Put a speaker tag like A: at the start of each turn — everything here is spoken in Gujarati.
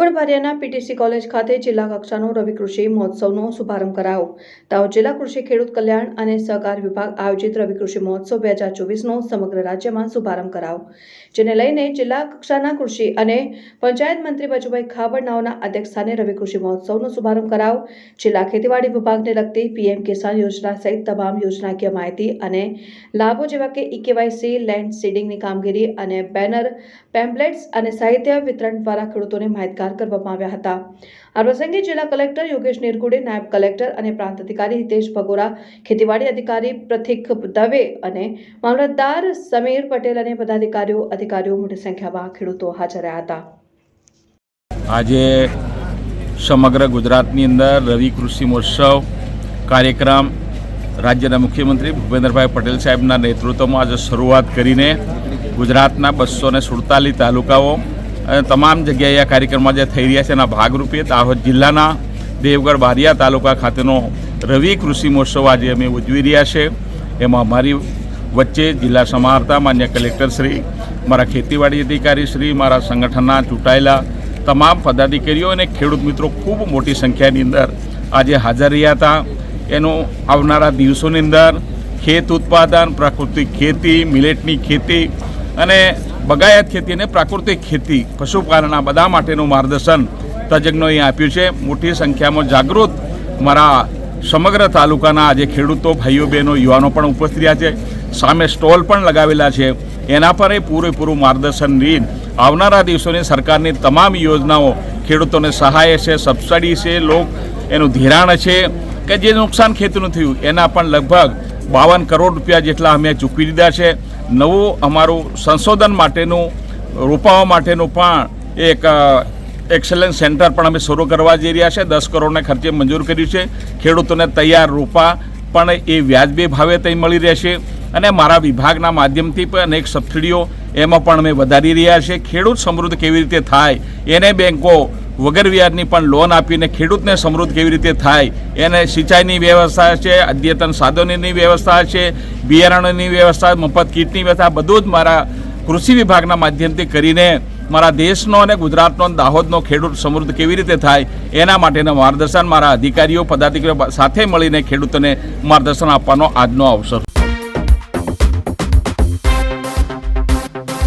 A: દેવગઢ બારિયાના પીટીસી કોલેજ ખાતે જિલ્લા કક્ષાનો રવિ કૃષિ મહોત્સવનો શુભારંભ કરાયો. તાવ જિલ્લા કૃષિ ખેડૂત કલ્યાણ અને સહકાર વિભાગ આયોજિત રવિ કૃષિ મહોત્સવ બે હજાર ચોવીસનો સમગ્ર રાજ્યમાં શુભારંભ કરાયો. જેને લઈને જિલ્લા કક્ષાના કૃષિ અને પંચાયત મંત્રી બચુભાઈ ખાબડનાઓના અધ્યક્ષસ્થાને રવિ કૃષિ મહોત્સવનો શુભારંભ કરાયો. જિલ્લા ખેતીવાડી વિભાગને લગતી પીએમ કિસાન યોજના સહિત તમામ યોજનાકીય માહિતી અને લાભો જેવા કે ઇકેવાયસી લેન્ડ સીડિંગની કામગીરી અને બેનર, પેમ્પલેટ્સ અને સાહિત્ય વિતરણ દ્વારા ખેડૂતોને માહિતગાર કરવામાં આવ્યા હતા. આ પ્રસંગે જિલ્લા કલેક્ટર યોગેશ નિરગુડે નાયબ કલેક્ટર અને પ્રાંત અધિકારી હિતેશ ભગોરા, ખેતીવાડી અધિકારી પ્રતિક દવે અને મામલતદાર સમીર પટેલ અને પદાધિકારીઓ, અધિકારીઓ મોટી સંખ્યામાં ખેડૂતો હાજર રહ્યા હતા.
B: આજે સમગ્ર ગુજરાતની અંદર રવિ કૃષિ મહોત્સવ કાર્યક્રમ રાજ્યના મુખ્યમંત્રી ભૂપેન્દ્રભાઈ પટેલ સાહેબના નેતૃત્વમાં આજે શરૂઆત કરીને ગુજરાતના બસો સુડતાલીસ તાલુકાઓ અને તમામ જગ્યાએ આ કાર્યક્રમમાં જે થઈ રહ્યા છે એના ભાગરૂપે દાહોદ જિલ્લાના દેવગઢ બારિયા તાલુકા ખાતેનો રવિ કૃષિ મહોત્સવ આજે અમે ઉજવી રહ્યા છે. એમાં અમારી વચ્ચે જિલ્લા સમાહર્તા માન્ય કલેક્ટરશ્રી મારા ખેતીવાડી અધિકારી શ્રી, મારા સંગઠનના ચૂંટાયેલા તમામ પદાધિકારીઓ અને ખેડૂત મિત્રો ખૂબ મોટી સંખ્યાની અંદર આજે હાજર રહ્યા હતા. એનું આવનારા દિવસોની અંદર ખેત ઉત્પાદન, પ્રાકૃતિક ખેતી, મિલેટની ખેતી અને બગાયત ખેતી અને પ્રાકૃતિક ખેતી પશુપાલનના બધા માટેનું માર્ગદર્શન તજજ્ઞોએ આપ્યું છે. મોટી સંખ્યામાં જાગૃત મારા સમગ્ર તાલુકાના આજે ખેડૂતો, ભાઈઓ, બહેનો, યુવાનો પણ ઉપસ્થિત રહ્યા છે. સામે સ્ટોલ પણ લગાવેલા છે. એના પર એ પૂરેપૂરું માર્ગદર્શન રીત આવનારા દિવસોની સરકારની તમામ યોજનાઓ ખેડૂતોને સહાય છે, સબસિડી છે, લોક એનું ધિરાણ છે કે જે નુકસાન ખેતીનું થયું એના પણ લગભગ બાવન કરોડ રૂપિયા જેટલા અમે ચૂકવી દીધા છે. નવું અમારું સંશોધન માટેનું, રોપાવા માટેનું પણ એક એક્સલન્સ સેન્ટર પણ અમે શરૂ કરવા જઈ રહ્યા છે. દસ કરોડના ખર્ચે મંજૂર કર્યું છે. ખેડૂતોને તૈયાર રોપા પણ એ વ્યાજબી ભાવે ત્યાં મળી રહેશે. અને મારા વિભાગના માધ્યમથી પણ અનેક સબસિડીઓ એમાં પણ અમે વધારી રહ્યા છીએ ખેડૂત સમૃદ્ધ કેવી રીતે થાય, એને બેન્કો વગર વ્યાજની પણ લોન આપીને ખેડૂતને સમૃદ્ધ કેવી રીતે થાય? એને સિંચાઈની વ્યવસ્થા છે, અદ્યતન સાધનોની વ્યવસ્થા છે, બિયારણોની વ્યવસ્થા, મફત કીટની વ્યવસ્થા બધું જ મારા કૃષિ વિભાગના માધ્યમથી કરીને મારા દેશનો અને ગુજરાતનો દાહોદનો ખેડૂત સમૃદ્ધ કેવી રીતે થાય એના માટેનું માર્ગદર્શન મારા અધિકારીઓ, પદાધિકારીઓ સાથે મળીને ખેડૂતોને માર્ગદર્શન આપવાનો આજનો અવસર.